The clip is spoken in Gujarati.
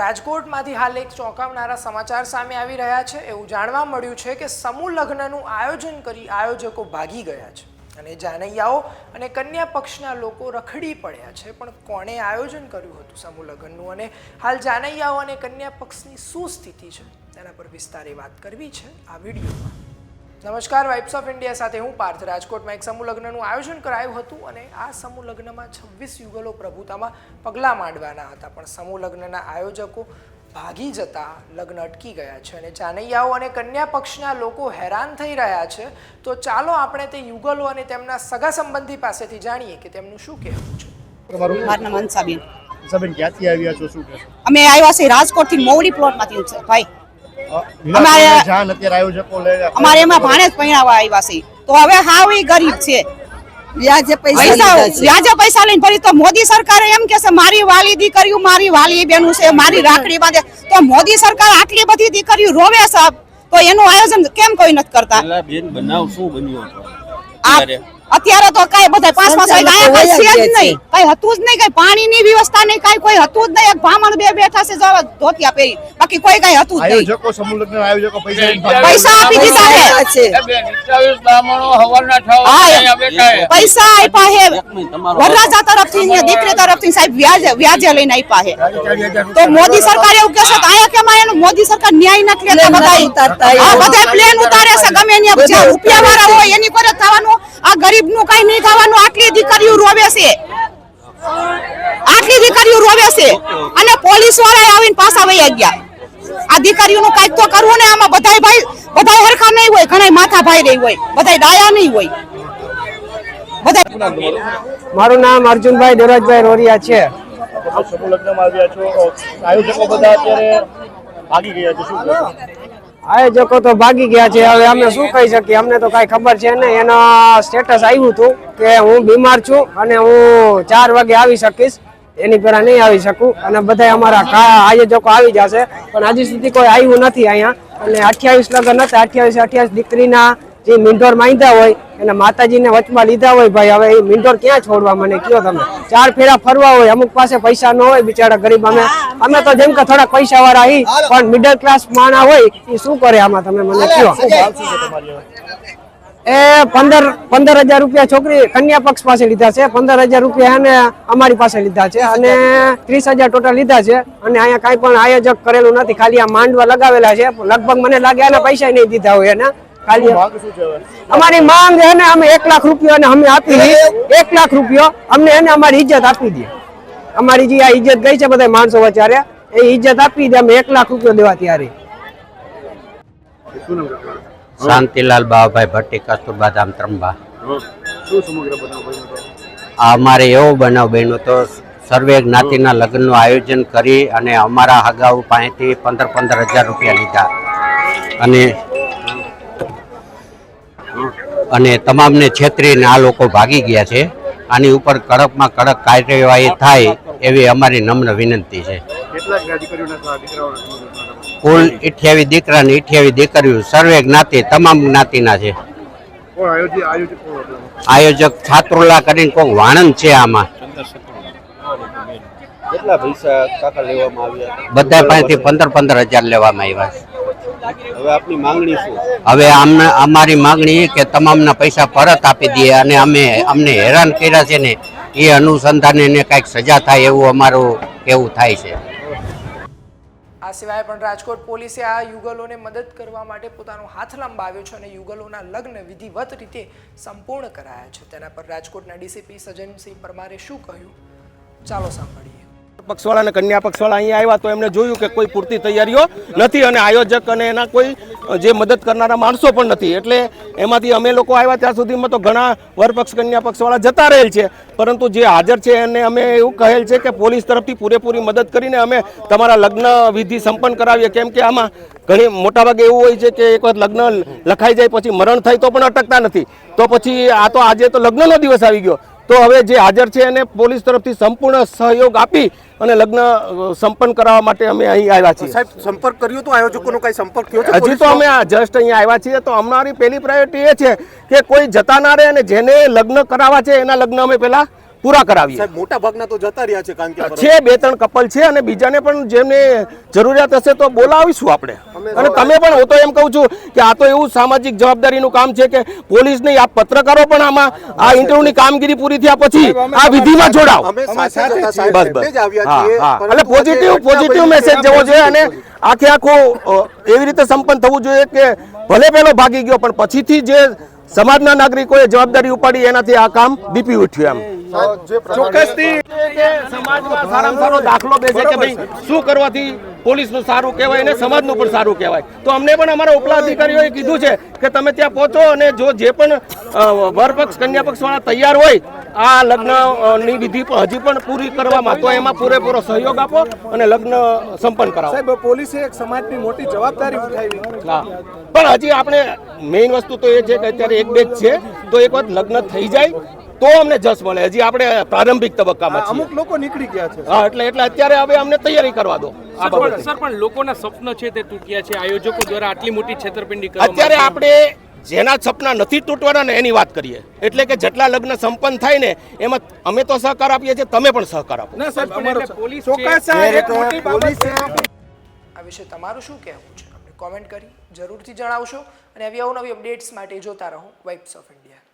રાજકોટમાંથી હાલ એક ચોંકાવનારા સમાચાર સામે આવી રહ્યા છે. એવું જાણવા મળ્યું છે કે સમૂહ લગ્નનું આયોજન કરી આયોજકો ભાગી ગયા છે. અને જાનૈયાઓ અને કન્યા પક્ષના લોકો રખડી પડ્યા છે. પણ કોણે આયોજન કર્યું હતું સમૂહ લગ્નનું? અને હાલ જાનૈયાઓ અને કન્યા પક્ષની શું સ્થિતિ છે? તેના પર વિસ્તારે વાત કરવી છે આ વિડીયોમાં. નમસ્કાર વાઇબ્સ ઓફ ઇન્ડિયા સાથે હું પાર્થ રાજકોટમાં એક સમૂહ લગ્નનું આયોજન કરાયું હતું અને આ સમૂહ લગ્નમાં છવ્વીસ યુગલો પ્રભુતામાં પગલાં માંડવાના હતા. પણ સમૂહ લગ્નના આયોજકો ભાગી જતા લગ્ન અટકી ગયા છે અને જાનૈયાઓ અને કન્યા પક્ષના લોકો હેરાન થઈ રહ્યા છે. તો ચાલો આપણે તે યુગલો અને તેમના સગા સંબંધી પાસેથી જાણીએ કે તેમનું શું કહેવું છે. મારું નામ હંસાબેન સબેન ક્યાંથી આવ્યા છો? શું અમે આવ્યા છે રાજકોટથી મોવડી પ્લોટમાંથી છે ભાઈ. અમારે એમાં ભાણે જ પહેરાવા આવ્યા છે. તો હવે હાવ એ ગરીબ છે. વ્યાજે પૈસા પૈસા લીધા છે. વ્યાજે પૈસા લઈને ફરી તો મોદી સરકારે એમ કે છે મારી વાલી દીકરીઓ મારી વાલી બેનું છે મારી રાખડી બાંધે. તો મોદી સરકાર આટલી બધી દીકરીઓ રોવે સાહેબ. તો એનું આયોજન કેમ કોઈ નથી કરતા? બેન બનાવ શું બન્યું અત્યારે તો કઈ બધા પાંચ પાંચ ગાયા કઈ છે જ નહીં. કઈ હતું જ નહીં કઈ પાણીની વ્યવસ્થા નહીં કઈ કોઈ હતું જ નહીં. એક ભામણ બે બેઠા છે જો ધોતિયા પહેરી. બાકી કોઈ કઈ હતું જ નહીં. આયોજકો સમૂહ લગ્ન આયોજકો પૈસા. પૈસા આપી દીધા છે. પૈસા આપ્યા હે વરરાજા તરફથી ને દીકરી તરફથી સાહેબ વ્યાજે વ્યાજે લઈને આપ્યા હે તો મોદી સરકાર એવું કહેશે તો આયા કેમ આયા મોદી સરકાર ન્યાય નથી લેતા બધા બધા પ્લેન ઉતારે છે ગમે ત્યાં રૂપિયા વાળા હોય એની પર થવાનું. ગરીબનું કઈ નહીં થવાનું આટલી દીકરીઓ રોવે છે. આટલી દીકરીઓ રોવે છે. અને પોલીસવાળા આવીને પાછા વહી ગયા. આ દીકરીઓનું કંઈક તો કરવું ને આમાં બધાય ભાઈ બધા હરખા નહીં હોય ઘણા માથા ભાઈ રહી હોય બધાય ડાયા નહીં હોય. મારું નામ અર્જુનભાઈ દેવરાજભાઈ રોરિયા છે. આવ્યા આયોજકો બધા અત્યારે ભાગી ગયા છે. શું આયોજકો તો ભાગી ગયા છે. હવે અમે શું કહી શકીએ? અમને તો કાંઈ ખબર છે ને એના સ્ટેટસ આવ્યું હતું કે હું બીમાર છું અને હું ચાર વાગે આવી શકીશ. એની પહેલા નહીં આવી શકું. અને બધા અમારા આયોજકો આવી જશે. પણ હજી સુધી કોઈ આવ્યું નથી અહીંયા. અને અઠ્યાવીસ લગ્ન હતા. અઠ્યાવીસ અઠ્યાવીસ દીકરીના જે મીંઢોર માંગ્યા હોય, એને માતાજીને વચમાં લીધા હોય ભાઈ. હવે એ મીંઢોર ક્યાં છોડવા મને કયો તમે? ચાર ફેરા ફરવા હોય. અમુક પાસે પૈસા ન હોય બિચારા ગરીબ. અમે અમે તો જેમ કે થોડા પૈસા વાળા હી પણ મિડલ ક્લાસ માણા હોય એ શું કરે આમાં તમે મને કયો? એ પંદર પંદર હજાર રૂપિયા છોકરી કન્યા પક્ષ પાસે લીધા છે. પંદર હજાર રૂપિયા એને અમારી પાસે લીધા છે અને ત્રીસ હજાર ટોટલ લીધા છે. અને અહીંયા કાંઈ પણ આયોજક કરેલું નથી. ખાલી આ માંડવા લગાવેલા છે. લગભગ મને લાગે એના પૈસા નહીં દીધા હોય એને. અમારી માંગ છે ને અમે એક લાખ રૂપિયા અમે આપી એક લાખ રૂપિયો અમને એને અમારી ઇજ્જત આપી દે અમારી જે આ ઇજ્જત ગઈ છે બધા માણસો વચારે એ ઇજ્જત આપી દે અમે એક લાખ રૂપિયા દેવા ત્યારે? શાંતિલાલ બાબાભાઈ ભટ્ટી કસ્તુરબા ધામ ત્રંબા. અમારે એવો બનાવ બન્યો તો સર્વે જ્ઞાતિના લગ્નનું આયોજન કરી અને અમારા અગાઉ પાસેથી પંદર પંદર હજાર રૂપિયા લીધા. અને અને તમામને છેતરીને આ લોકો ભાગી ગયા છે. આની ઉપર કડકમાં કડક કાર્યવાહી થાય એવી અમારી નમ્ર વિનંતી છે? કુલ અઠ્યાવીસ દીકરા ને અઠ્યાવીસ દીકરીઓ સર્વે જ્ઞાતિ તમામ જ્ઞાતિના છે. આયોજક છાત્રુલા કરીને કોઈ વાણંદ છે આમાં. કેટલા પૈસા કાકા લેવામાં આવ્યા બધા પાસેથી પંદર પંદર હજાર લેવામાં આવ્યા છે. હવે આપની માંગણી શું? હવે અમને અમારી માંગણી એ કે તમામના પૈસા પરત આપી દઈએ અને અમે અમને હેરાન કર્યા છે ને એ અનુસંધાને એને કાંઈક સજા થાય એવું અમારું કેવું થાય છે. આ સિવાય પણ રાજકોટ પોલીસે આ યુગલોને મદદ કરવા માટે પોતાનો હાથ લંબાવ્યો છે અને યુગલોના લગ્ન વિધિવત રીતે સંપૂર્ણ કરાયા છે. તેના પર રાજકોટના ડીસીપી સજનસિંહ પરમારે શું કહ્યું? ચાલો સાંભળીએ. પક્ષવાળા અને કન્યા પક્ષવાળા અહીંયા આવ્યા તો એમણે જોયું કે કોઈ પૂરતી તૈયારીઓ નથી અને આયોજક અને એના કોઈ જે મદદ કરનારા માણસો પણ નથી. એટલે એમાંથી અમે લોકો આવ્યા ત્યાં સુધીમાં તો ઘણા વરપક્ષ કન્યા પક્ષવાળા જતા રહેલ છે. પરંતુ જે હાજર છે એને અમે એવું કહેલ છે કે પોલીસ તરફથી પૂરેપૂરી મદદ કરીને અમે તમારા લગ્ન વિધિ સંપન્ન કરાવીએ. કેમ કે આમાં ઘણી, મોટાભાગે એવું હોય છે કે એક વખત લગ્ન લખાઈ જાય પછી મરણ થાય તો પણ અટકતા નથી. તો પછી આ તો આજે તો લગ્નનો દિવસ આવી ગયો. તો હવે જે હાજર છે એને પોલીસ તરફથી સંપૂર્ણ સહયોગ આપી અને લગ્ન સંપન્ન કરાવવા માટે અમે અહીં આવ્યા છીએ. સાહેબ સંપર્ક કર્યો તો આયોજકોનો કઈ સંપર્ક થયો હજી તો અમે જસ્ટ અહીંયા આવ્યા છીએ. તો અમારી પહેલી પ્રાયોરિટી એ છે કે કોઈ જતા ના રહે અને જેને લગ્ન કરાવવા છે એના લગ્ન અમે પહેલા પૂરા કરાવીએ. મોટા ભાગના તો જતા રહ્યા છે કારણ કે છે બે ત્રણ કપલ છે અને બીજાને પણ જેમને જરૂરિયાત હશે તો બોલાવીશું આપણે. અને તમે પણ હું તો એમ કહું છું કે આ તો એવું સામાજિક જવાબદારીનું કામ છે કે પોલીસ નહીં આ પત્રકારો પણ આમાં આ ઇન્ટરવ્યુની કામગીરી પૂરી થયા પછી આ વિધિમાં જોડાવ બસ એટલે બસ. હા હા. એટલે પોઝિટિવ પોઝિટિવ મેસેજ જવો જોઈએ અને આખે આખું એવી રીતે સંપન્ન થવું જોઈએ કે ભલે પેલો ભાગી ગયો પણ પછીથી જે સમાજના નાગરિકોએ જવાબદારી ઉપાડી એનાથી આ કામ દીપી ઉઠ્યું એમ. ચોક્કસથી સમાજમાં સારામાં સારો દાખલો બેસે કે ભાઈ શું કરવાથી પોલીસનું સારું કહેવાય અને સમાજનું પણ સારું કહેવાય? તો અમને પણ અમારા ઉપલા અધિકારીઓએ કીધું છે કે તમે ત્યાં પહોંચો અને જો જે પણ વરપક્ષ કન્યાપક્ષ વાળા તૈયાર હોય આ લગ્નની વિધિ પણ હજી પણ પૂરી કરવામાં તો એમાં પૂરેપૂરો સહયોગ આપો અને લગ્ન સંપન્ન કરાવો. પોલીસે એક સમાજની મોટી જવાબદારી ઉઠાવી. હા. પણ હજી આપણે મેઇન વસ્તુ તો એ છે કે અત્યારે એક બે જ છે તો એક વખત લગ્ન થઈ જાય તો અમને જસ મળે. હજી આપણે પ્રારંભિક તબક્કામાં છીએ. અમુક લોકો નીકળી ગયા છે. હા એટલે એટલે અત્યારે હવે અમને તૈયારી કરવા દો. સર પણ લોકોના સ્વપ્ન છે તે તૂટ્યા છે. આયોજકો દ્વારા આટલી મોટી છેતરપિંડી અત્યારે આપણે જેના સપના નથી તૂટવાના ને એની વાત કરીએ. એટલે કે જેટલા લગ્ન સંપન્ન થાય ને એમાં અમે તો સહકાર આપીએ છીએ તમે પણ સહકાર આપો. આ વિશે તમારું શું કહેવું છે? અમને કોમેન્ટ કરી જરૂરથી જણાવશો. અને આવી અવનવી અપડેટ્સ માટે જોતા રહો વાઇબ્સ ઓફ ઇન્ડિયા